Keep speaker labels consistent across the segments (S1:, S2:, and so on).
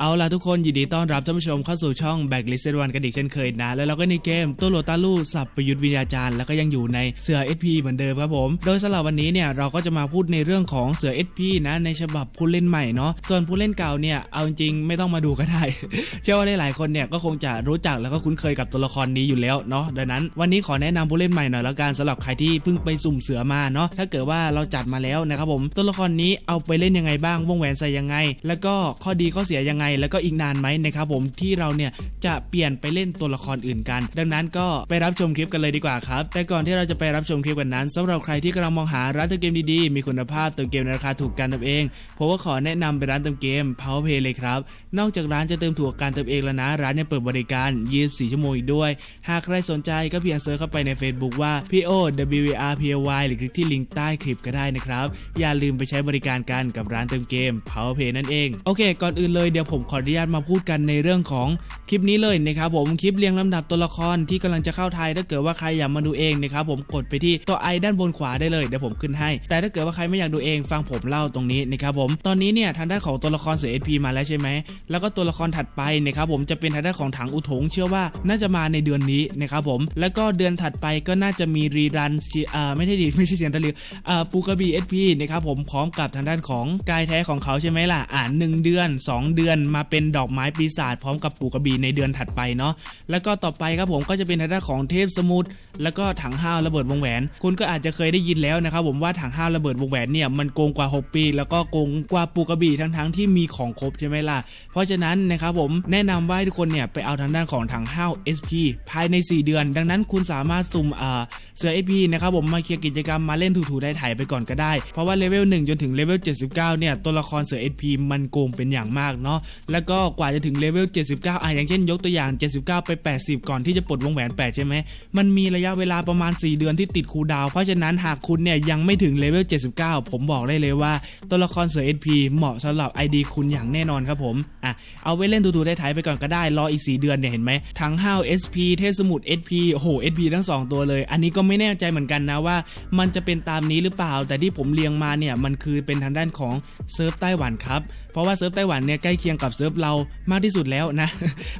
S1: เอาล่ะทุกคนยินดีต้อนรับท่านผู้ชมเข้าสู่ช่อง Backlist One กันอีกเช่นเคยนะ แล้วเราก็ในเกมตัวโลตาลูสับประยุทธ์วิญญาจารย์แล้วก็ยังอยู่ในเสือ SP เหมือนเดิมครับผม โดยสำหรับวันนี้เนี่ยเราก็จะมาพูดในเรื่องของเสือ SP นะในฉบับผู้เล่นใหม่เนาะส่วนผู้เล่นเก่าเนี่ยเอาจริงๆไม่ต้องมาดูก็ได้ เชื่อว่าหลายๆคนเนี่ยก็คงจะรู้จักแล้วก็คุ้นเคยกับตัวละครนี้อยู่แล้วเนาะดังนั้นวันนี้ขอแนะนำผู้เล่นใหม่หน่อยแล้วกันสำหรับใครที่เพิ่งไปสุ่มเสือมาเนาะถ้าเกิดว่าเราจัดมาแล้วนะครับผมตัวละครนี้เอาไปเล่นยังไงบ้างวงแหวนใส่ยังไง แล้วก็ข้อดีข้อเสียยังไงแล้วก็อีกนานไหมนะครับผมที่เราเนี่ยจะเปลี่ยนไปเล่นตัวละครอื่นกัน ดังนั้นก็ไปรับชมคลิปกันเลยดีกว่าครับ แต่ก่อนที่เราจะไปรับชมคลิปกันนั้นสำหรับใครที่กำลังมองหาร้านเติมเกมดีๆ มีคุณภาพเติมเกมในราคาถูกกันติมเองผมก็ขอแนะนำไปร้านเติมเกม Powerplay เลยครับ นอกจากร้านจะเติมถูกการเติมเองแล้วนะ ร้านยังเปิดบริการ 24 ชั่วโมงอีกด้วย หากใครสนใจก็เพียงเซิร์ชเข้าไปใน Facebook ว่า PO WR PY หรือคลิกที่ลิงก์ใต้คลิปก็ได้นะครับ อย่าลืมไปใช้บริการกันกับร้านเติมเกม Powerplay นั่นเอง โอเค ก่อนอื่นเลยเดี๋ยวผมมขออนุญาตมาพูดกันในเรื่องของคลิปนี้เลยนะครับผมคลิปเรียงลำดับตัวละครที่กำลังจะเข้าไทยถ้าเกิดว่าใครอยากมาดูเองนะครับผมกดไปที่ตัวไอด้านบนขวาได้เลยเดี๋ยวผมขึ้นให้ แต่ถ้าเกิดว่าใครไม่อยากดูเองฟังผมเล่าตรงนี้นะครับผมตอนนี้เนี่ยทางด้านของตัวละครเสือ SP มาแล้วใช่ไหมแล้วก็ตัวละครถัดไปนะครับผมจะเป็นทางด้านของถังอุทงเชื่อว่าน่าจะมาในเดือนนี้นะครับผมแล้วก็เดือนถัดไปก็น่าจะมีรีรันซีอ่าไม่ใช่ดิไม่ใช่เสียงตะลิวอ่าปูกระบี่ SP นะครับผมพร้อมกับทางด้านของกายแท้ของเขาใช่ไหมล่ะอ่านหนึ่งเดือน 2 เดือนมาเป็นดอกไม้ปีศาจพร้อมกับปูกระบี่ในเดือนถัดไปเนาะแล้วก็ต่อไปครับผมก็จะเป็นทางด้านของเทพสมุทรแล้วก็ถังห้าวระเบิดวงแหวน คุณก็อาจจะเคยได้ยินแล้วนะครับผมว่าถังห้าวระเบิดวงแหวนเนี่ยมันโกงกว่า 6 ปี แล้วก็โกงกว่าปูกระบี่ทั้งๆที่มีของครบใช่ไหมล่ะ เพราะฉะนั้นนะครับผมแนะนำว่าทุกคนเนี่ยไปเอาทางด้านของถังห้าว SP ภายใน 4 เดือน ดังนั้นคุณสามารถสุ่มอ่า เสือ SP นะครับผมมาเคลียร์กิจกรรมมาเล่นถูๆได้ถ่ายไปก่อนก็ได้ เพราะว่าเลเวล1จนถึงเลเวล79 เนี่ยตัวละครเสือ SP มันโกงเป็นอย่างมากเนาะแล้วก็กว่าจะถึงเลเวล79อะอย่างเช่นยกตัวอย่าง 79 ไป 80 ก่อนที่จะปลดวงแหวน 8 ใช่ไหมมันมีระยะเวลาประมาณ 4 เดือนที่ติดคูดาวเพราะฉะนั้นหากคุณเนี่ยยังไม่ถึงเลเวล79 ผมบอกได้เลยว่า ตัวละครเสือ SP เหมาะสำหรับ ID คุณอย่างแน่นอนครับผมอะเอาไว้เล่นถูๆได้ถ่ายไปก่อนก็ได้รออีก 4 เดือนเนี่ยเห็นไหมทั้งห้าว SP เทสมุทร SP โอ้โห SP ทั้ง 2 ตัวเลย อันนี้ก็ไม่แน่ใจเหมือนกันนะว่า มันจะเป็นตามนี้หรือเปล่า แต่ที่ผมเรียงมาเนี่ยมันคือเป็นทางด้านของเซิร์ฟไต้หวันครับเพราะว่าเซิร์ฟไต้หวันเนี่ยใกล้เคียงกับเซิร์ฟเรามากที่สุดแล้วนะ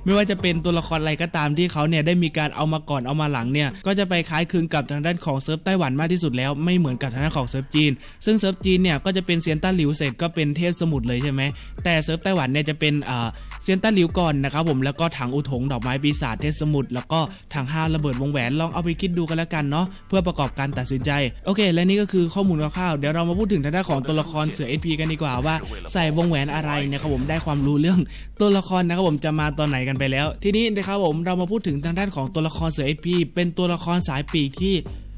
S1: ไม่ว่าจะเป็นตัวละครอะไรก็ตามที่เขาเนี่ยได้มีการเอามาก่อนเอามาหลังเนี่ยก็จะไปคล้ายคลึงกับทางด้านของเซิร์ฟไต้หวันมากที่สุดแล้วไม่เหมือนกับทางด้านของเซิร์ฟจีน ซึ่งเซิร์ฟจีนเนี่ยก็จะเป็นเซียนต้าหลิวเสร็จก็เป็นเทพสมุทรเลยใช่ไหมแต่เซิร์ฟไต้หวันเนี่ยจะเป็นอ่าเซียนต้าหลิวก่อนนะครับผมแล้วก็ถังอุทงดอกไม้ปีศาจเทพสมุทรแล้วก็ถังห้าระเบิดวงแหวนลองเอาไปคิดดูกันแล้วกันเนาะเพื่อประกอบการตัดสินใจโอเค และนี่ก็คือข้อมูลคร่าวๆเดี๋ยวเรามาพูดถึงทางด้านของตัวละครเสือ SP กันดีกว่าว่าใส่วงแหวนอะไรนะครับผมได้ความรู้เรื่องตัวละครนะครับผมจะมาตอนไหนกันไปแล้ว ทีนี้นะครับผมเรามาพูดถึงทางด้านของตัวละครเสือ SP เป็นตัวละครสายปีกที่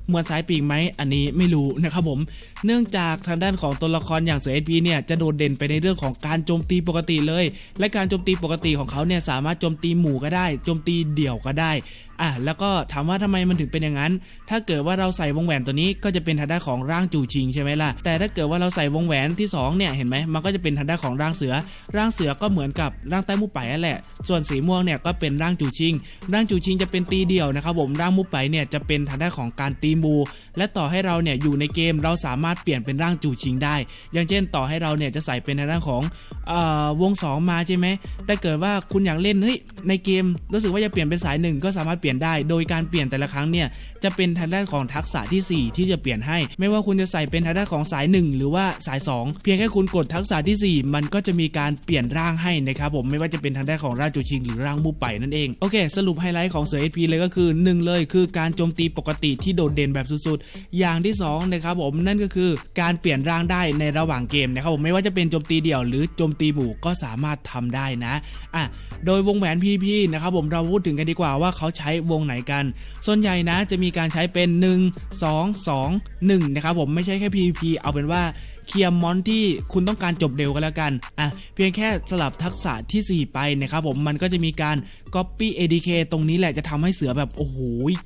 S1: เหมือนสายปีกไหมอันนี้ไม่รู้นะครับผม เนื่องจากทางด้านของตัวละครอย่างเสือเอพีเนี่ยจะโดดเด่นไปในเรื่องของการโจมตีปกติเลย และการโจมตีปกติของเขาเนี่ยสามารถโจมตีหมู่ก็ได้โจมตีเดี่ยวก็ได้ อะแล้วก็ถามว่าทำไมมันถึงเป็นอย่างนั้น ถ้าเกิดว่าเราใส่วงแหวนตัวนี้ก็จะเป็นทางด้านของร่างจู่ชิงใช่ไหมล่ะ แต่ถ้าเกิดว่าเราใส่วงแหวนที่สองเนี่ยเห็นไหมมันก็จะเป็นทางด้านของร่างเสือ ร่างเสือก็เหมือนกับร่างใต้มุกไปนั่นแหละ ส่วนสีม่วงเนี่ยก็เป็นร่างจู่ชิง ร่างจู่ชิงจะเป็นตีเดี่ยวนะครับผมร่างมุกไปเนี่ยจะเป็นทางด้านของการตีมู และต่อให้เราเนี่ยอยู่ในเกมเราสามารถเปลี่ยนเป็นร่างจู่ชิงได้ อย่างเช่นต่อให้เราเนี่ยจะใส่เป็นทางด้านของอ่อวงสองมาใช่ไหมแต่เกิดว่าคุณอยากเล่นเฮ้ยในเกมรู้สึกว่าจะเปลี่ยนเป็นสายหนึ่งก็สามารถเปลี่ยนได้ โดยการเปลี่ยนแต่ละครั้งเนี่ยจะเป็นทางด้านของทักษะทีสี่ 4 ที่จะเปลี่ยนให้ ไม่ว่าคุณจะใส่เป็นทางด้านของสาย 1 หรือว่าสาย 2 เพียงแค่คุณกดทักษะทีสี่4 มันก็จะมีการเปลี่ยนร่างให้นะครับผมไม่ว่าจะเป็นทางด้านของร่างจูชิงหรือร่างมูไปนั่นเองโอเค สรุปไฮไลท์ของเสือ SP เลยก็คือหนึ่งเลยคือการโจมตีปกติที่โดดเด่นแบบสุดๆ อย่างที่สองนะครับผมนั่นก็คือการเปลี่ยนร่างได้ในระหว่างเกมนะครับผมไม่ว่าจะเป็นโจมตีเดี่ยวหรือโจมตีหมู่ก็สามารถทำได้นะอะโดยวงแหวน PP นะครับผมเราพูดถึงกันดีกว่าว่าเขาใช้วงไหนกัน ส่วนใหญ่นะจะมีการใช้เป็น 1 2 2 1 นะครับผมไม่ใช่แค่ PVP เอาเป็นว่า เคลียร์มอนที่คุณต้องการจบเร็วก็แล้วกันอะเพียงแค่สลับทักษะทีสี่4 ไปนะครับผมมันก็จะมีการ Copy ADK ตรงนี้แหละจะทำให้เสือแบบโอ้โห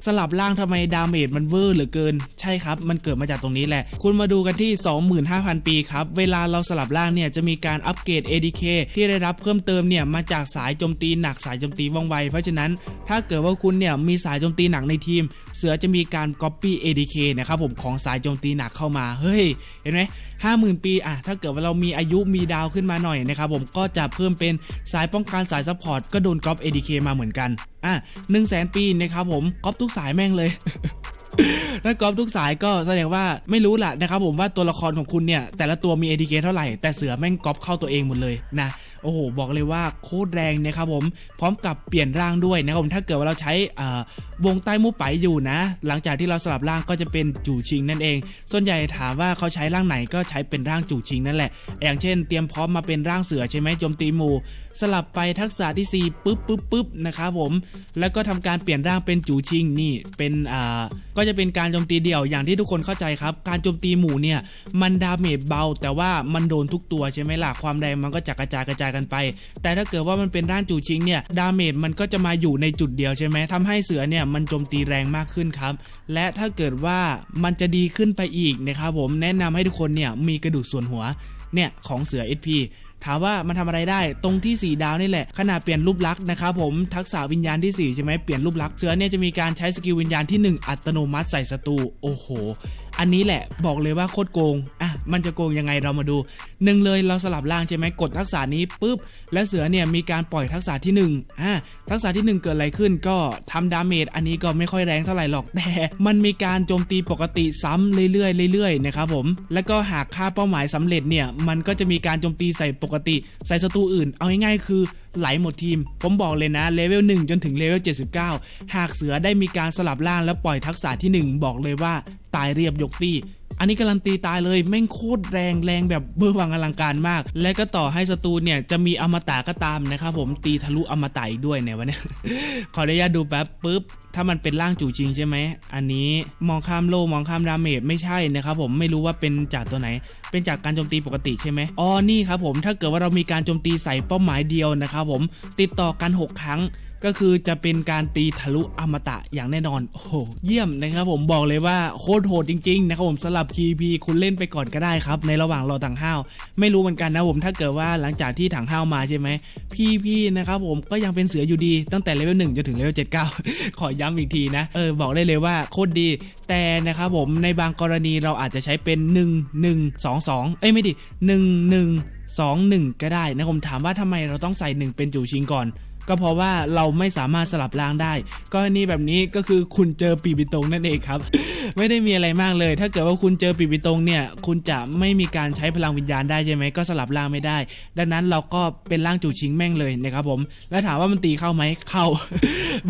S1: สลับล่างทำไมดาเมจมันเวอร์เหลือเกิน ใช่ครับ มันเกิดมาจากตรงนี้แหละ คุณมาดูกันที่ 25,000 ปีครับ เวลาเราสลับล่างเนี่ยจะมีการอัปเกรด ADK ที่ได้รับเพิ่มเติมเนี่ยมาจากสายโจมตีหนักสายโจมตีว่องไว เพราะฉะนั้นถ้าเกิดว่าคุณเนี่ยมีสายโจมตีหนักในทีม เสือจะมีการ Copy ADK นะครับผมของสายโจมตีหนักเข้ามาเฮ้ยเห็นไหม50,000 ปีอะถ้าเกิดว่าเรามีอายุมีดาวขึ้นมาหน่อยนะครับผมก็จะเพิ่มเป็นสายป้องกันสายซัพพอร์ตก็โดนก๊อป ADK มาเหมือนกันอะ1 0 0 0 0แปีนะครับผมก๊อปทุกสายแม่งเลยถ้ากอล์ฟทุกสายก็แสดงว่าไม่รู้แหละนะครับผมว่าตัวละครของคุณเนี่ย แต่ละตัวมี ADK เคเท่าไหร่ แต่เสือแม่งก๊อปเข้าตัวเองหมดเลยนะโอ้โห บอกเลยว่าโคตรแรงนะครับผมพร้อมกับเปลี่ยนร่างด้วยนะครับผมถ้าเกิดว่าเราใช้ วงใต้มูไปอยู่นะ หลังจากที่เราสลับร่างก็จะเป็นจู่ชิงนั่นเอง ส่วนใหญ่ถามว่าเขาใช้ร่างไหนก็ใช้เป็นร่างจู่ชิงนั่นแหละ อย่างเช่น เตรียมพร้อมมาเป็นร่างเสือใช่ไหมโจมตีหมู่ สลับไปทักษะที่ 4ปุ๊บปุ๊บปุ๊บนะครับผม แล้วก็ทำการเปลี่ยนร่างเป็นจู่ชิงนี่เป็นอ่าก็จะเป็นการโจมตีเดี่ยวอย่างที่ทุกคนเข้าใจครับ การโจมตีหมู่เนี่ยมันดาเมจเบา แต่ว่ามันโดนทุกตัวใช่ไหมล่ะความแรงมันก็จะกระจายกระจายกันไป แต่ถ้าเกิดว่ามันเป็นร่างจู่ชิงเนี่ยดาเมจมันก็จะมาอยู่ในจุดเดียวใช่ไหมทำให้เสือเนี่ยมันโจมตีแรงมากขึ้นครับ และถ้าเกิดว่ามันจะดีขึ้นไปอีกนะครับผมแนะนำให้ทุกคนเนี่ยมีกระดูกส่วนหัวเนี่ยของเสือ SP ถามว่ามันทำอะไรได้ตรงที่ 4 ดาวนี่แหละ ขนาดเปลี่ยนรูปลักษณ์นะครับผมทักษะวิญญาณที่ 4 ใช่ไหมเปลี่ยนรูปลักษณ์เสือเนี่ยจะมีการใช้สกิลวิญญาณที่ 1 อัตโนมัติใส่ศัตรูโอ้โห อันนี้แหละบอกเลยว่าโคตรโกง อะ มันจะโกงยังไงเรามาดูหนึ่งเลยเราสลับร่างใช่ไหมกดทักษะนี้ปุ๊บ และเสือเนี่ยมีการปล่อยทักษะที่1อะทักษะที่ 1 เกิดอะไรขึ้นก็ทำดาเมจอันนี้ก็ไม่ค่อยแรงเท่าไหร่หรอกแต่ มันมีการโจมตีปกติซ้ำเรื่อยๆเรื่อยๆนะครับผมแล้วก็หากค่าเป้าหมายสำเร็จเนี่ยมันก็จะมีการโจมตีใส่ปกติใส่ศัตรูอื่น เอาง่ายๆคือ ไหลหมดทีม ผมบอกเลยนะเลเวล1จนถึงเลเวล79 หากเสือได้มีการสลับล่างและปล่อยทักษะที่ 1 บอกเลยว่าตายเรียบยกตี้ อันนี้การันตีตายเลยแม่งโคตรแรงแรงแบบเบอร์วังอลังการมาก และก็ต่อให้ศัตรูเนี่ยจะมีอมตะก็ตามนะครับผมตีทะลุอมตะด้วยเนี่ยวันนี้ขออนุญาตดูแป๊บปุ๊บถ้ามันเป็นร่างจู่จริงใช่ไหม อันนี้มองข้ามโลมองข้ามดาเมจไม่ใช่นะครับผมไม่รู้ว่าเป็นจากตัวไหน เป็นจากการโจมตีปกติใช่ไหมอ๋อนี่ครับผมถ้าเกิดว่าเรามีการโจมตีใส่เป้าหมายเดียวนะครับผมติดต่อกัน 6 ครั้ง ก็คือจะเป็นการตีทะลุอมตะอย่างแน่นอน โอ้โห เยี่ยมนะครับผมบอกเลยว่าโคตรโหดจริงๆนะครับผมสลับ p p คุณเล่นไปก่อนก็ได้ครับ ในระหว่างรอถังห้าว ไม่รู้เหมือนกันนะผมถ้าเกิดว่าหลังจากที่ถังห้าวมาใช่ไหม PP นะครับผมก็ยังเป็นเสืออยู่ดีตั้งแต่เลเวล1จนถึงเลเวล79ขอย้ำอีกทีนะเออบอกได้เลยว่าโคตรดี แต่นะครับผมในบางกรณีเราอาจจะใช้เป็น 1 1 2 2 เอ้ยไม่ดิ1 1 2 1 ก็ได้นะผมถามว่าทำไมเราต้องใส่ 1 เป็นจูชิงก่อน ก็เพราะว่าเราไม่สามารถสลับร่างได้กรณีแบบนี้ก็คือคุณเจอปีบิตงนั่นเองครับ ไม่ได้มีอะไรมากเลย ถ้าเกิดว่าคุณเจอปีบิตงเนี่ย คุณจะไม่มีการใช้พลังวิญญาณได้ใช่ไหมก็สลับร่างไม่ได้ ดังนั้นเราก็เป็นร่างจู่ชิงแม่งเลยนะครับผม แล้วถามว่ามันตีเข้าไหมเข้า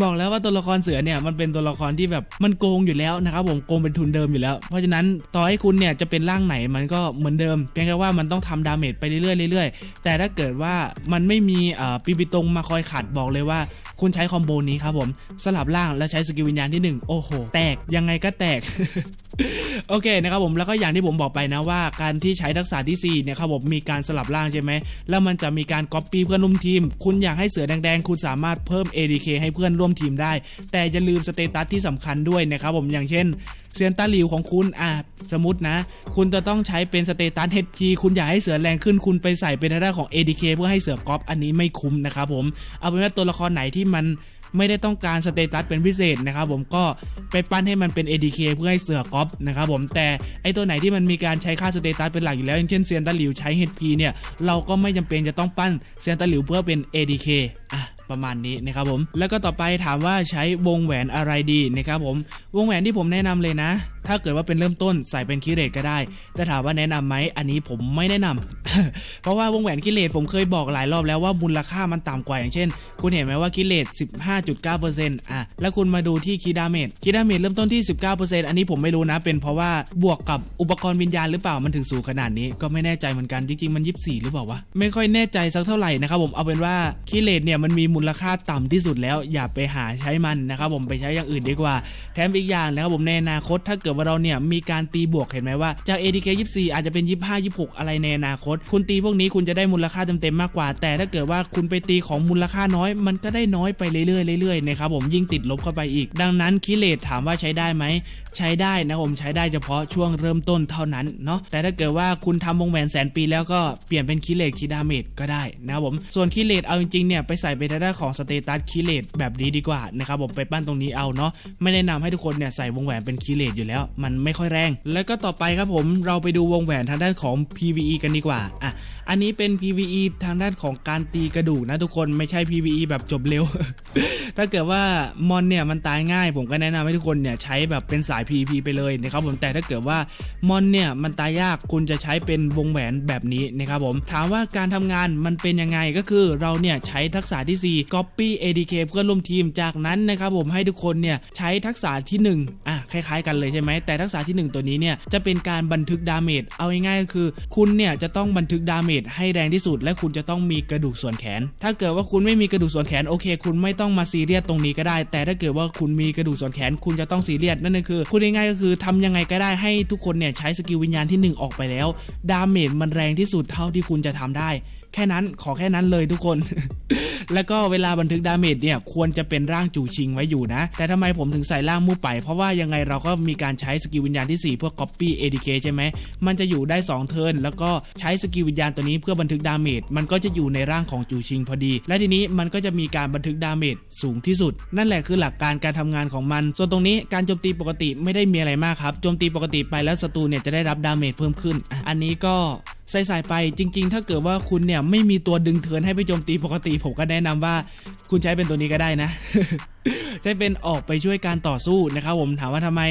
S1: บอกแล้วว่าตัวละครเสือเนี่ยมันเป็นตัวละครที่แบบมันโกงอยู่แล้วนะครับผมโกงเป็นทุนเดิมอยู่แล้ว เพราะฉะนั้นต่อให้คุณเนี่ยจะเป็นร่างไหนมันก็เหมือนเดิมเพียงแค่ว่ามันต้องทำดาเมจไปเรื่อยๆเรื่อยๆแต่ถ้าเกิดว่ามันไม่มีปีบิตงมาคอยขัดบอกเลยว่าคุณใช้คอมโบนี้ครับผมสลับร่างแล้วใช้สกิลวิญญาณที่หนึ่งโอ้โห แตกยังไงก็แตกโอเคนะครับผมแล้วก็อย่างที่ผมบอกไปนะว่า การที่ใช้ทักษะที่4เนี่ยครับผมมีการสลับร่างใช่ไหมแล้วมันจะมีการก๊อปปี้เพื่อนร่วมทีม คุณอยากให้เสือแดงๆ คุณสามารถเพิ่ม ADK ให้เพื่อนร่วมทีมได้ แต่อย่าลืมสเตตัสที่สำคัญด้วยนะครับผมอย่างเช่น เซียนตาหลิวของคุณอะสมมตินะ คุณจะต้องใช้เป็นสเตตัส HP คุณอยากให้เสือแรงขึ้นคุณไปใส่เป็นทางด้านของ ADK เพื่อให้เสือกอปอันนี้ไม่คุ้มนะครับผมเอาเป็นว่าตัวละครไหนที่มันไม่ได้ต้องการสเตตัสเป็นพิเศษนะครับผมก็ไปปั้นให้มันเป็น ADK เพื่อให้เสือกอปนะครับผมแต่ไอตัวไหนที่มันมีการใช้ค่าสเตตัสเป็นหลักอยู่แล้วอย่างเช่นเซียนตะหลิวใช้ HP เนี่ยเราก็ไม่จำเป็นจะต้องปั้นเซียนตะหลิวเพื่อเป็น ADK อะ ประมาณนี้นะครับผม แล้วก็ต่อไปถามว่าใช้วงแหวนอะไรดีนะครับผม วงแหวนที่ผมแนะนำเลยนะ ถ้าเกิดว่าเป็นเริ่มต้นใส่เป็นคิเรตก็ได้ แต่ถามว่าแนะนำไหมอันนี้ผมไม่แนะนำเพราะว่าวงแหวนคิเลตผมเคยบอกหลายรอบแล้วว่ามูลค่ามันต่ำกว่าอย่างเช่น คุณเห็นไหมว่าคิเลต15.9%อะแล้วคุณมาดูที่คีดาเมจคีดาเมจเริ่มต้นที่ 19%อันนี้ผมไม่รู้นะเป็นเพราะว่าบวกกับอุปกรณ์วิญญาณหรือเปล่ามันถึงสูงขนาดนี้ก็ไม่แน่ใจเหมือนกันจริงๆมัน 24 หรือเปล่าวะไม่ค่อยแน่ใจสักเท่าไหร่นะครับผมเอาเป็นว่าคิเลตเนี่ยมันมีมูลค่าต่ำที่สุดแล้วอย่าไปหาใช้มันนะครับผมไปใช้อย่างอื่นดีกว่า แถมอีกอย่างนะครับผมในอนาคตถ้าเกิดว่าเราเนี่ยมีการตีบวกเห็นไหมว่าจาก ADK 24 อาจจะเป็น 25 26 อะไรในอนาคต คุณตีพวกนี้คุณจะได้มูลค่าเต็มๆมากกว่า แต่ถ้าเกิดว่าคุณไปตีของมูลค่าน้อย มันก็ได้น้อยไปเรื่อยๆเรื่อยๆนะครับผมยิ่งติดลบเข้าไปอีก ดังนั้นคิเลตถามว่าใช้ได้ไหมใช้ได้นะครับผมใช้ได้เฉพาะช่วงเริ่มต้นเท่านั้นเนาะแต่ถ้าเกิดว่าคุณทำวงแหวนแสนปีแล้วก็เปลี่ยนเป็นคิเลตคิดาเมจก็ได้นะครับผมส่วนคิเลตเอาจริงๆเนี่ยไปใส่ไปทด้านของสเตตัสคิเลตแบบนี้ดีกว่านะครับผมไปปั้นตรงนี้เอาเนาะไม่แนะนำให้ทุกคนเนี่ยใส่วงแหวนเป็นคิเลตอยู่แล้ว มันไม่ค่อยแรง แล้วก็ต่อไปครับผมเราไปดูวงแหวนทางด้านของ PVE กันดีกว่าอะอันนี้เป็น PVE ทางด้านของการตีกระดูกนะทุกคนไม่ใช่ PVE แบบจบเร็ว ถ้าเกิดว่ามอนเนี่ยมันตายง่าย ผมก็แนะนำให้ทุกคนเนี่ยใช้แบบเป็นสาย PVP ไปเลยนะครับผมแต่ถ้าเกิดว่ามอนเนี่ยมันตายยากคุณจะใช้เป็นวงแหวนแบบนี้นะครับผมถามว่าการทำงานมันเป็นยังไงก็คือเราเนี่ยใช้ทักษะที่4 copy ADK เพื่อนร่วมทีมจากนั้นนะครับผมให้ทุกคนเนี่ยใช้ทักษะที่ 1 อะคล้ายๆ กันเลยใช่ไหมแต่ทักษะทีหนึ่1 ตัวนี้เนี่ยจะเป็นการบันทึกดาเมจเอาง่ายๆก็คือ คุณเนี่ยจะต้องบันทึกดาเมจให้แรงที่สุด และคุณจะต้องมีกระดูกส่วนแขน ถ้าเกิดว่าคุณไม่มีกระดูกส่วนแขนโอเค คุณไม่ต้องมาซีเรียสตรงนี้ก็ได้ แต่ถ้าเกิดว่าคุณมีกระดูกส่วนแขน คุณจะต้องซีเรียสนั่นก็คือพูดง่ายๆก็คือทำยังไงก็ได้ให้ทุกคนเนี่ยใช้สกิลวิญญาณที่หนึ่งออกไปแล้ว ดาเมจมันแรงที่สุดเท่าที่คุณจะทำได้ แค่นั้นขอแค่นั้นเลยทุกคน แล้วก็เวลาบันทึกดาเมจเนี่ยควรจะเป็นร่างจูชิงไว้อยู่นะ แต่ทำไมผมถึงใส่ร่างมู่ไป เพราะว่ายังไงเราก็มีการใช้สกิลวิญญาณที่ 4 เพื่อ copy ADK ใช่ไหม มันจะอยู่ได้ 2 เทิร์นแล้วก็ใช้สกิลวิญญาณตัวนี้เพื่อบันทึกดาเมจมันก็จะอยู่ในร่างของจูชิงพอดี และทีนี้มันก็จะมีการบันทึกดาเมจสูงที่สุด นั่นแหละคือหลักการการทำงานของมัน ส่วนตรงนี้การโจมตีปกติไม่ได้มีอะไรมากครับโจมตีปกติไปแล้วศัตรูเนี่ยจะได้รับดาเมจเพิ่มขึ้น อันนี้ก็ใส่ๆไปจริง ๆ ถ้าเกิดว่าคุณเนี่ยไม่มีตัวดึงเทินให้ไปโจมตีปกติ ผมก็แนะนำว่าคุณใช้เป็นตัวนี้ก็ได้นะ ใช้เป็นออกไปช่วยการต่อสู้นะครับผมถามว่าทำไม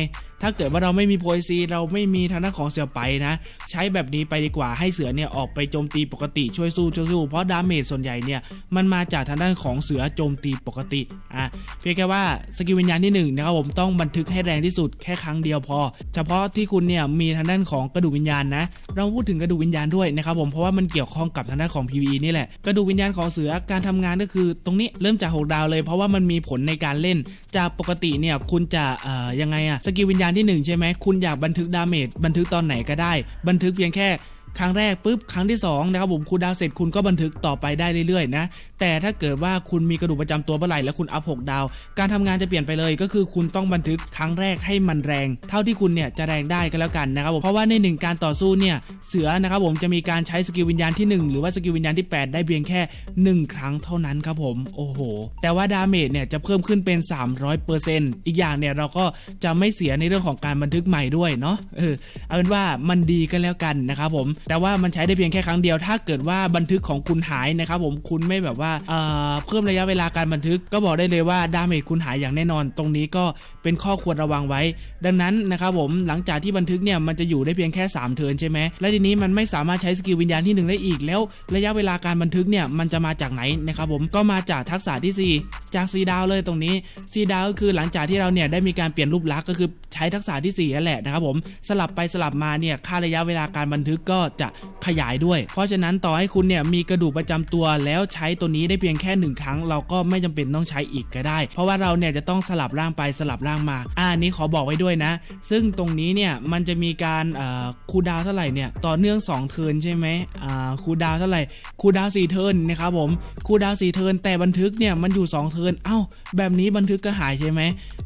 S1: ถ้าเกิดว่าเราไม่มีโพยซีเราไม่มีทางด้านของเสือไปนะ ใช้แบบนี้ไปดีกว่าให้เสือเนี่ยออกไปโจมตีปกติช่วยสู้ช่วยสู้ เพราะดาเมจส่วนใหญ่เนี่ยมันมาจากทางด้านของเสือโจมตีปกติอะเพียงแค่ว่าสกิลวิญญาณที่หนึ่งนะครับผมต้องบันทึกให้แรงที่สุดแค่ครั้งเดียวพอ เฉพาะที่คุณเนี่ยมีทางด้านของกระดูกวิญญาณนะเราพูดถึงกระดูกวิญญาณด้วยนะครับผมเพราะว่ามันเกี่ยวข้องกับทางด้านของ PVE นี่แหละกระดูกวิญญาณของเสือการทำงานก็คือ ตรงนี้เริ่มจาก 6 ดาวเลยเพราะว่ามันมีผลในการเล่น จากปกติเนี่ยคุณจะยังไงอะสกิลวิญญาณที่ 1 ใช่ไหมคุณอยากบันทึกดาเมจบันทึกตอนไหนก็ได้ บันทึกเพียงแค่ ครั้งแรกปุ๊บครั้งที่2นะครับผมคูลดาวเสร็จคุณก็บันทึกต่อไปได้เรื่อยๆนะแต่ถ้าเกิดว่าคุณมีกระดูกประจำตัวเมื่อไหร่แล้วคุณอัพ6ดาว การทำงานจะเปลี่ยนไปเลยก็คือคุณต้องบันทึกครั้งแรกให้มันแรง เท่าที่คุณเนี่ยจะแรงได้ก็แล้วกันนะครับผมเพราะว่าในหนึ่งการต่อสู้เนี่ยเสือนะครับผมจะมีการใช้สกิลวิญญาณที่ 1 หรือว่าสกิลวิญญาณที่ 8 ได้เพียงแค่ 1 ครั้งเท่านั้นครับผมโอ้โห แต่ว่าดาเมจเนี่ยจะเพิ่มขึ้นเป็น 300%อีกอย่างเนี่ยเราก็จะไม่เสียในเรื่องของการบันทึกใหม่ด้วยเนาะเออเอาเป็นว่ามันดีก็แล้วกันนะครับผมแต่ว่ามันใช้ได้เพียงแค่ครั้งเดียว ถ้าเกิดว่าบันทึกของคุณหายนะครับผมคุณไม่แบบว่าเอ่อเพิ่มระยะเวลาการบันทึกก็บอกได้เลยว่าดาเมจคุณหายอย่างแน่นอน ตรงนี้ก็เป็นข้อควรระวังไว้ ดังนั้นนะครับผมหลังจากที่บันทึกเนี่ยมันจะอยู่ได้เพียงแค่3เทิร์นใช่ไหมและทีนี้มันไม่สามารถใช้สกิลวิญญาณที่ 1 ได้อีกแล้ว ระยะเวลาการบันทึกเนี่ยมันจะมาจากไหนนะครับผมก็มาจากทักษะทีสี่4 จาก 4 ดาวเลยตรงนี้ 4 ดาวก็คือหลังจากที่เราเนี่ยได้มีการเปลี่ยนรูปลักษณ์ก็คือใช้ทักษะที่4นั่นแหละนะครับผมสลับไปสลับมาเนี่ยค่าระยะเวลาการบันทึกก็จะขยายด้วย เพราะฉะนั้นต่อให้คุณเนี่ยมีกระดูกประจำตัวแล้วใช้ตัวนี้ได้เพียงแค่หนึ่งครั้ง เราก็ไม่จำเป็นต้องใช้อีกก็ได้ เพราะว่าเราเนี่ยจะต้องสลับร่างไปสลับร่างมาอ่านี้ขอบอกไว้ด้วยนะ ซึ่งตรงนี้เนี่ยมันจะมีการคูดาวเท่าไหร่เนี่ยต่อเนื่อง2เทิร์นใช่ไหมอ่าคูดาวเท่าไหร่คูดาวน์4เทิร์นนะครับผมคูดาวน์4เทิร์นแต่บันทึกเนี่ยมันอยู่ 2 เทิร์นเอ้า แบบนี้บันทึกก็หายใช่ไหม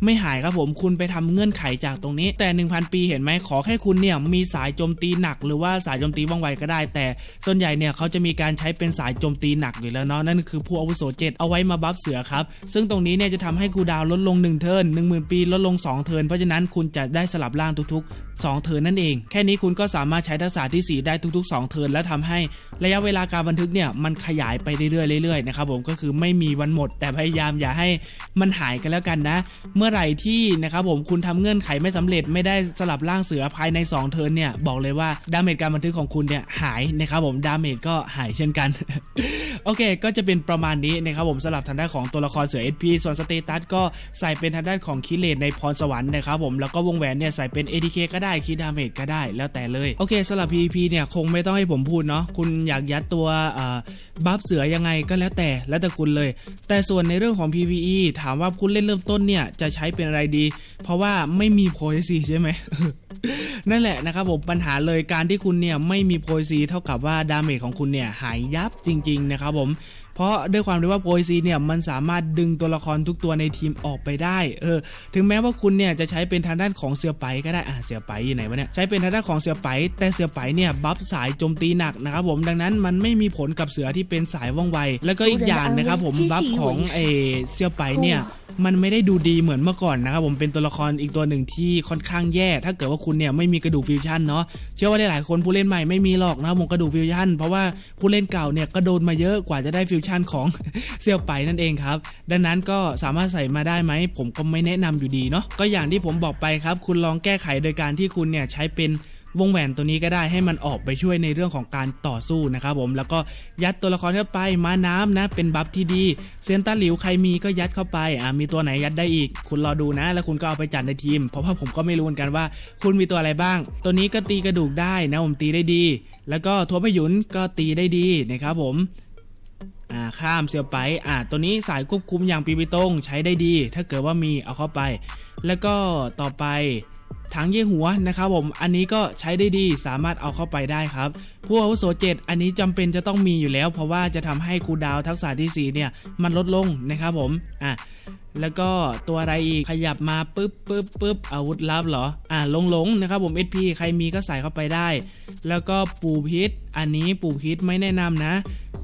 S1: ไม่หายครับผมคุณไปทำเงื่อนไขจากตรงนี้แต่ 1,000 ปีเห็นไหมขอแค่คุณเนี่ยมีสายโจมตีหนักหรือว่าสายโจมตีว่องไวก็ได้ แต่ส่วนใหญ่เนี่ยเขาจะมีการใช้เป็นสายโจมตีหนักอยู่แล้วเนาะนั่นคือผู้อาวุโสเจ็ดเอาไว้มาบัฟเสือครับ ซึ่งตรงนี้เนี่ยจะทำให้คูดาวลดลง 1 เทิร์น10,000 ปีลดลง 2 เทิร์นเพราะฉะนั้นคุณจะได้สลับร่างทุกๆ 2 เทิร์นนั่นเอง แค่นี้คุณก็สามารถใช้ทักษะที่ 4 ได้ทุก ๆ 2 เทิร์นและทำให้ระยะเวลาการบันทึกเนี่ยมันขยายไปเรื่อยๆเรื่อยๆนะครับผมก็คือไม่มีวันหมด แต่พยายามอย่าให้มันหายกันแล้วกันนะ เมื่อไหร่ที่นะครับผมคุณทำเงื่อนไขไม่สำเร็จไม่ได้สลับร่างเสือภายใน 2 เทิร์นเนี่ยบอกเลยว่าดาเมจการบันทึกของคุณเนี่ยหายนะครับผมดาเมจก็หายเช่นกัน โอเค ก็จะเป็นประมาณนี้นะครับผมสำหรับทางด้านของตัวละครเสือ SP ส่วนสเตตัสก็ใส่เป็นทางด้านของคิเลนในพรสวรรค์นะครับผมแล้วก็วงแหวนเนี่ยใส่เป็น ADK ก็ได้คิดดาเมจก็ได้แล้วแต่เลย โอเคสำหรับ PVP เนี่ยคงไม่ต้องให้ผมพูดเนาะคุณอยากยัดตัวบัฟเสือยังไงก็แล้วแต่แล้วแต่คุณเลย แต่ส่วนในเรื่องของ PVE ถามว่าคุณเล่นเริ่มต้นเนี่ยจะใช้เป็นอะไรดี เพราะว่าไม่มีโพยซีใช่ไหมนั่นแหละนะครับผมปัญหาเลยการที่คุณเนี่ยไม่ไม่มีโพยซีเท่ากับว่าดาเมจของคุณเนี่ยหายยับจริง ๆ นะครับผมเพราะด้วยความที่ว่าโพยซีเนี่ยมันสามารถดึงตัวละครทุกตัวในทีมออกไปได้เออถึงแม้ว่าคุณเนี่ยจะใช้เป็นทางด้านของเสือไปก็ได้อะเสือไปอยู่ไหนวะเนี่ยใช้เป็นทางด้านของเสือไปแต่เสือไปเนี่ยบัฟสายโจมตีหนักนะครับผมดังนั้นมันไม่มีผลกับเสือที่เป็นสายว่องไว แล้วก็อีกอย่างนะครับผมบัฟของเอเสือไปเนี่ย มันไม่ได้ดูดีเหมือนเมื่อก่อนนะครับผมเป็นตัวละครอีกตัวหนึ่งที่ค่อนข้างแย่ ถ้าเกิดว่าคุณเนี่ยไม่มีกระดูกฟิวชั่นเนาะเชื่อว่าหลายๆคนผู้เล่นใหม่ไม่มีหรอกนะครับผมกระดูกฟิวชั่นเพราะว่าผู้เล่นเก่าเนี่ยก็โดนมาเยอะกว่าจะได้ฟิวชั่นของเซียวไปนั่นเองครับดังนั้นก็สามารถใส่มาได้ไหมผมก็ไม่แนะนำอยู่ดีเนาะก็อย่างที่ผมบอกไปครับ คุณลองแก้ไขโดยการที่คุณเนี่ยใช้เป็น วงแหวนตัวนี้ก็ได้ให้มันออกไปช่วยในเรื่องของการต่อสู้นะครับผมแล้วก็ยัดตัวละครเข้าไปมาน้ำนะ เป็นบัฟที่ดีเซยนต้าหลิวใครมีก็ยัดเข้าไปอ่ามีตัวไหนยัดได้อีก คุณรอดูนะ แล้วคุณก็เอาไปจัดในทีม เพราะว่าผมก็ไม่รู้เหมือนกันว่า คุณมีตัวอะไรบ้าง ตัวนี้ก็ตีกระดูกได้นะผมตีได้ดี แล้วก็ทัวพยุนก็ตีได้ดีนะครับผมอ่าข้ามเสียวไปอ่าตัวนี้สายควบคุมอย่างปีปิตงใช้ได้ดี ถ้าเกิดว่ามีเอาเข้าไป แล้วก็ต่อไป ถังเย่หัวนะครับผมอันนี้ก็ใช้ได้ดีสามารถเอาเข้าไปได้ครับผู้อาวุโสเจ็ดอันนี้จำเป็นจะต้องมีอยู่แล้ว เพราะว่าจะทำให้คูดาวทักษะที่4เนี่ยมันลดลงนะครับผมอะแล้วก็ตัวอะไรอีกขยับมาปึ๊บปึ๊บปึ๊บอาวุธลับเหรออะลงหลงนะครับผม SP ใครมีก็ใส่เข้าไปได้ แล้วก็ปูพิษ อันนี้ปูพิษไม่แนะนำนะ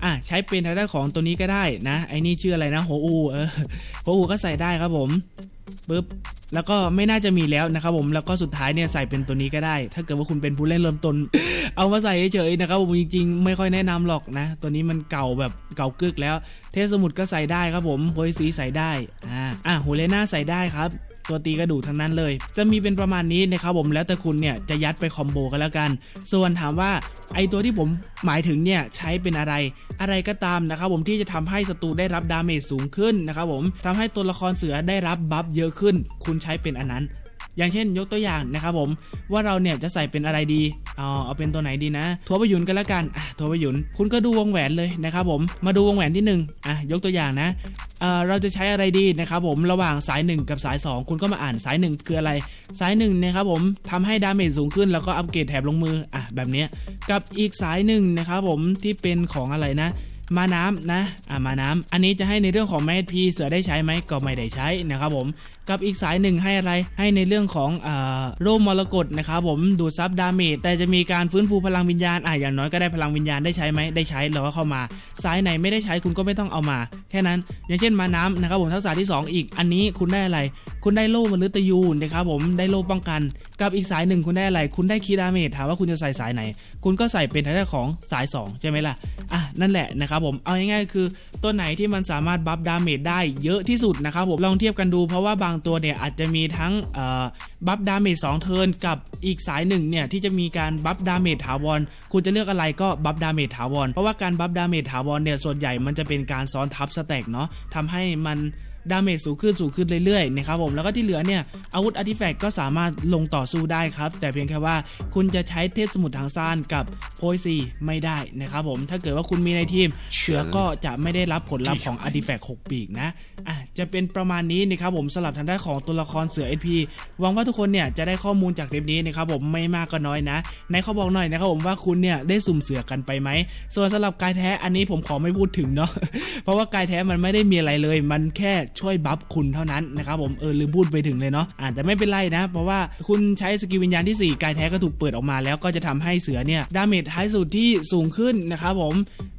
S1: อะใช้เป็นทางด้านของตัวนี้ก็ได้นะไอ้นี่ชื่ออะไรนะโฮอูเออโฮอูก็ใส่ได้ครับผม ปุ๊บแล้วก็ไม่น่าจะมีแล้วนะครับผมแล้วก็สุดท้ายเนี่ยใส่เป็นตัวนี้ก็ได้ ถ้าเกิดว่าคุณเป็นผู้เล่นเริ่มต้น เอามาใส่เฉยๆนะครับผมจริงๆ ไม่ค่อยแนะนำหรอกนะ ตัวนี้มันเก่าแบบเก่ากึกแล้ว เทสมุดก็ใส่ได้ครับผมโพลิสีใส่ได้อ่าอะหูเลน่าใส่ได้ครับ ตัวตีกระดูกทั้งนั้นเลย จะมีเป็นประมาณนี้นะครับผมแล้วแต่คุณเนี่ยจะยัดไปคอมโบกันแล้วกัน ส่วนถามว่าไอตัวที่ผมหมายถึงเนี่ยใช้เป็นอะไร อะไรก็ตามนะครับผมที่จะทำให้ศัตรูได้รับดาเมจสูงขึ้นนะครับผมทำให้ตัวละครเสือได้รับบัฟเยอะขึ้น คุณใช้เป็นอันนั้น อย่างเช่นยกตัวอย่างนะครับผมว่าเราเนี่ยจะใส่เป็นอะไรดีเอาเอาเป็นตัวไหนดีนะทัวประยุนกันล้วกันอะทัวประยุนคุณก็ดูวงแหวนเลยนะครับผมมาดูวงแหวนที่หนึ่งอะยกตัวอย่างนะเออเราจะใช้อะไรดีนะครับผมระหว่างสาย 1 กับสาย 2 คุณก็มาอ่านสาย 1 คืออะไร สาย1นะครับผมทำให้ดาเมจสูงขึ้นแล้วก็อัปเกรดแถบลงมืออะแบบนี้กับอีกสายหนึ่งนะครับผมที่เป็นของอะไรนะมาน้ำนะ อ่า มาน้ำอันนี้จะให้ในเรื่องของแมสพีเสือได้ใช้ไหมก็ไม่ได้ใช้นะครับผมกับอีกสายหนึ่งให้อะไรให้ในเรื่องของอ่าโร่มรกตนะครับผมดูดซับดาเมจแต่จะมีการฟื้นฟูพลังวิญญาณอ่าอย่างน้อยก็ได้พลังวิญญาณได้ใช้ไหมได้ใช้เราก็เข้ามา สายไหนไม่ได้ใช้คุณก็ไม่ต้องเอามา แค่นั้น อย่างเช่นมาน้ำนะครับผมทักษะที่ 2 อีกอันนี้คุณได้อะไร คุณได้โล่มฤตยูนะครับผมได้โล่ป้องกัน กับอีกสายหนึ่งคุณได้อะไร คุณได้คีดาเมจถามว่าคุณจะใส่สายไหน คุณก็ใส่เป็นทางด้านของสาย 2 ใช่ไหมล่ะอะนั่นแหละนะครับผมเอาง่ายๆคือตัวไหนที่มันสามารถบัฟดาเมจได้เยอะที่สุดนะครับผมลองเทียบกันดูเพราะว่าบางตัวเนี่ยอาจจะมีทั้งบัฟดาเมจสองเทิร์นกับอีกสายหนึ่งเนี่ยที่จะมีการบัฟดาเมจถาวรคุณจะเลือกอะไรก็บัฟดาเมจถาวรเพราะว่าการบัฟดาเมจถาวรเนี่ยส่วนใหญ่มันจะเป็นการซ้อนทับสแต็กเนาะทำให้มัน ดาเมจสูงขึ้นสูงขึ้นเรื่อยๆนะครับผมแล้วก็ที่เหลือเนี่ยอาวุธอาร์ติแฟกต์ก็สามารถลงต่อสู้ได้ครับ แต่เพียงแค่ว่าคุณจะใช้เทพสมุทรทางซ่านกับโพยซีไม่ได้นะครับผมถ้าเกิดว่าคุณมีในทีมเสือก็จะไม่ได้รับผลลัพธ์ของอาร์ติแฟกต์6ปีกนะอะจะเป็นประมาณนี้นะครับผมสลับทางด้านของตัวละครเสือ SP หวังว่าทุกคนเนี่ยจะได้ข้อมูลจากคลิปนี้นะครับผมไม่มากก็น้อยนะในเขาบอกหน่อยนะครับผมว่าคุณเนี่ยได้สุ่มเสือกันไปไหมส่วนสำหรับกายแท้อันนี้ผมขอไม่พูดถึงเนาะเพราะว่ากายแท้มันไม่ได้มีอะไรเลย มันแค่ช่วยบัฟคุณเท่านั้นนะครับผมเออลืมพูดไปถึงเลยเนาะอาจจะไม่เป็นไรนะ เพราะว่าคุณใช้สกิลวิญญาณที่ 4 กายแท้ก็ถูกเปิดออกมาแล้วก็จะทำให้เสือเนี่ยดาเมจท้ายสุดที่สูงขึ้นนะครับผม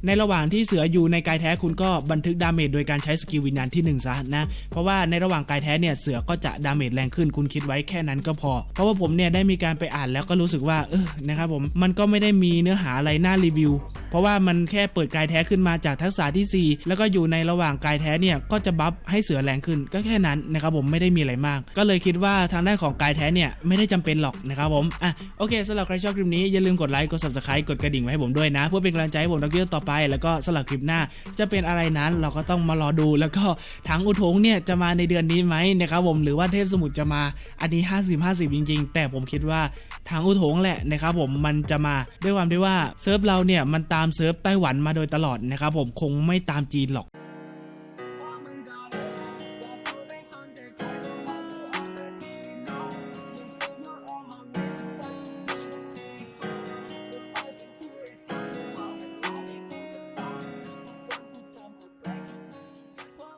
S1: ในระหว่างที่เสืออยู่ในกายแท้คุณก็บันทึกดาเมจโดยการใช้สกิลวิญญาณที่1ซะนะเพราะว่าในระหว่างกายแท้เนี่ยเสือก็จะดาเมจแรงขึ้นคุณคิดไว้แค่นั้นก็พอ เพราะว่าผมเนี่ยได้มีการไปอ่านแล้วก็รู้สึกว่าเออนะครับผมมันก็ไม่ได้มีเนื้อหาอะไรน่ารีวิว เพราะว่ามันแค่เปิดกายแท้ขึ้นมาจากทักษะที่ 4 แล้วก็อยู่ในระหว่างกายแท้เนี่ยก็จะบัฟให้เสือแรงขึ้นก็แค่นั้นนะครับผมไม่ได้มีอะไรมาก ก็เลยคิดว่าทางด้านของกายแท้เนี่ยไม่ได้จำเป็นหรอกนะครับผมอะโอเคสำหรับใครชอบคลิปนี้อย่าลืมกดไลค์กด subscribe กดกระดิ่งไว้ให้ผมด้วยนะ เพื่อเป็นกำลังใจให้ผมทำคลิปต่อไป แล้วก็สำหรับคลิปหน้าจะเป็นอะไรนั้นเราก็ต้องมารอดู แล้วก็ทั้งอุทงเนี่ยจะมาในเดือนนี้ไหมนะครับผมหรือว่าเทพสมุทรจะมาอันนี้ 50 50 จริง ๆ แต่ผมคิดว่าทางอุทงแหละนะครับผมมันจะมาด้วยความที่ว่าเซิร์ฟเราเนี่ยมันตามเซิร์ฟไต้หวันมาโดยตลอดนะครับผมคงไม่ตามจีนหรอก